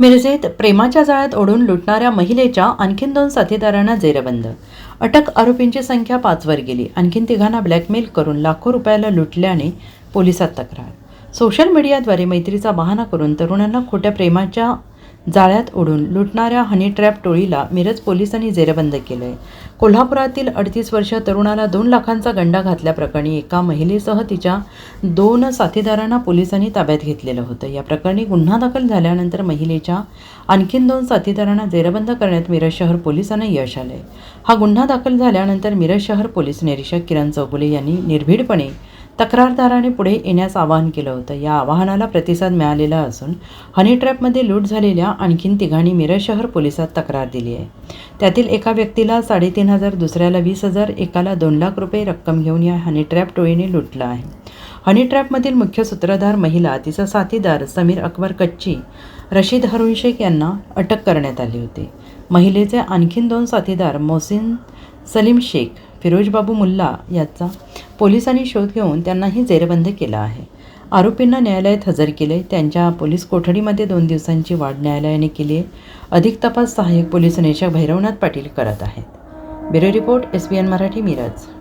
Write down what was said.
मिरजेत प्रेमाच्या जाळ्यात ओढून लुटणाऱ्या महिलेच्या आणखीन दोन साथीदारांना जेरबंद. अटक आरोपींची संख्या पाचवर गेली. आणखीन तिघांना ब्लॅकमेल करून लाखो रुपयाला लुटल्याने पोलिसात तक्रार. सोशल मीडियाद्वारे मैत्रीचा बहाणा करून तरुणांना खोट्या प्रेमाच्या जाळ्यात ओढून लुटणाऱ्या हनी ट्रॅप टोळीला मिरज पोलिसांनी जेरबंद केलं आहे कोल्हापुरातील अडतीस वर्ष तरुणाला दोन लाखांचा गंडा घातल्याप्रकरणी एका महिलेसह तिच्या दोन साथीदारांना पोलिसांनी ताब्यात घेतलेलं होतं. या प्रकरणी गुन्हा दाखल झाल्यानंतर महिलेच्या आणखीन दोन साथीदारांना जेरबंद करण्यात मिरज शहर पोलिसांना यश आलंय. हा गुन्हा दाखल झाल्यानंतर मिरज शहर पोलीस निरीक्षक किरण चौगुले यांनी निर्भीडपणे तक्रारदाराने पुढे येण्यास आवाहन केलं होतं. या आवाहनाला प्रतिसाद मिळालेला असून हनी ट्रॅपमध्ये लूट झालेल्या आणखीन तिघांनी मिरज शहर पोलिसात तक्रार दिली आहे. त्यातील एका व्यक्तीला साडेतीन हजार दुसऱ्याला वीस हजार एकाला दोन लाख रुपये रक्कम घेऊन या हनी ट्रॅप टोळीने लुटलं आहे. हनी ट्रॅपमधील मुख्य सूत्रधार महिला तिचा साथीदार समीर अकबर कच्ची रशीद हरुण शेख यांना अटक करण्यात आली होती. महिलेचे आणखीन दोन साथीदार मोहसिन सलीम शेख फिरोजबाबू मुल्ला याचा पोलिसांनी शोध घेऊन त्यांनाही जेरबंद केला आहे. आरोपींना न्यायालयात हजर केले. त्यांच्या पोलीस कोठडीमध्ये दोन दिवसांची वाढ न्यायालयाने केली आहे. अधिक तपास सहाय्यक पोलीस निरीक्षक भैरवनाथ पाटील करत आहेत. Bureau report S B N Marathi Miraj.